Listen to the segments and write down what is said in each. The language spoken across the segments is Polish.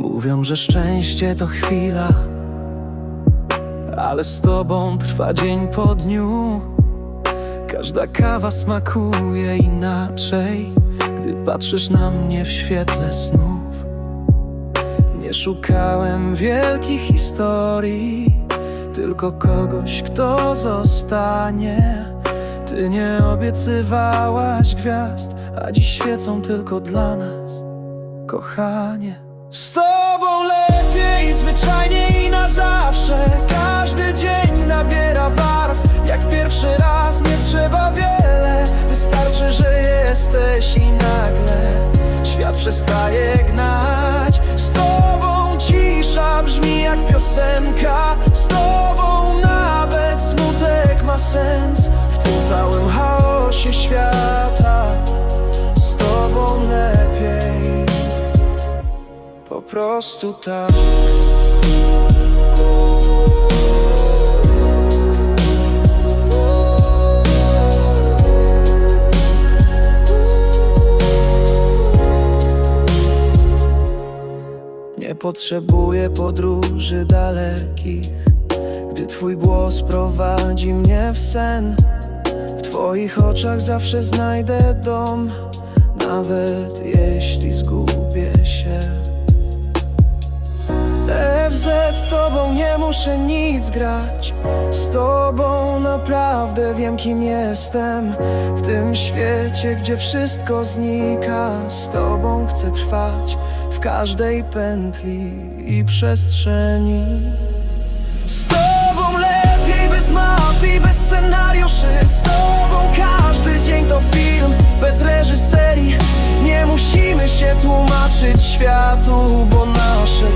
Mówią, że szczęście to chwila, ale z tobą trwa dzień po dniu. Każda kawa smakuje inaczej, gdy patrzysz na mnie w świetle snów. Nie szukałem wielkich historii, tylko kogoś, kto zostanie. Ty nie obiecywałaś gwiazd, a dziś świecą tylko dla nas, kochanie. Z lepiej, zwyczajnie i na zawsze. Każdy dzień nabiera barw, jak pierwszy raz. Nie trzeba wiele, wystarczy, że jesteś i nagle świat przestaje gnać. Z tobą cisza brzmi jak piosenka. Z tobą prostu tak. Nie potrzebuję podróży dalekich Gdy twój głos prowadzi mnie w sen. W twoich oczach zawsze znajdę dom Nawet jeśli zgubię muszę nic grać. Z tobą naprawdę wiem kim jestem. W tym świecie, gdzie wszystko znika. Z tobą chcę trwać w każdej pętli i przestrzeni. Z tobą lepiej bez map i bez scenariuszy. Z tobą każdy dzień to film bez reżyserii. Nie musimy się tłumaczyć światu, bo nasze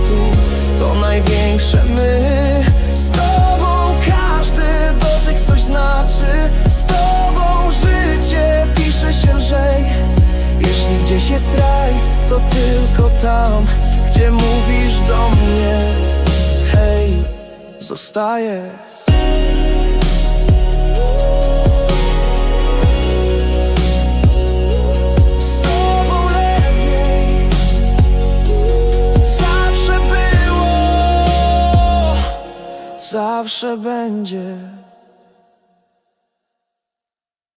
gdzieś jest raj, to tylko tam Gdzie mówisz do mnie Hej, zostaję. Zawsze będzie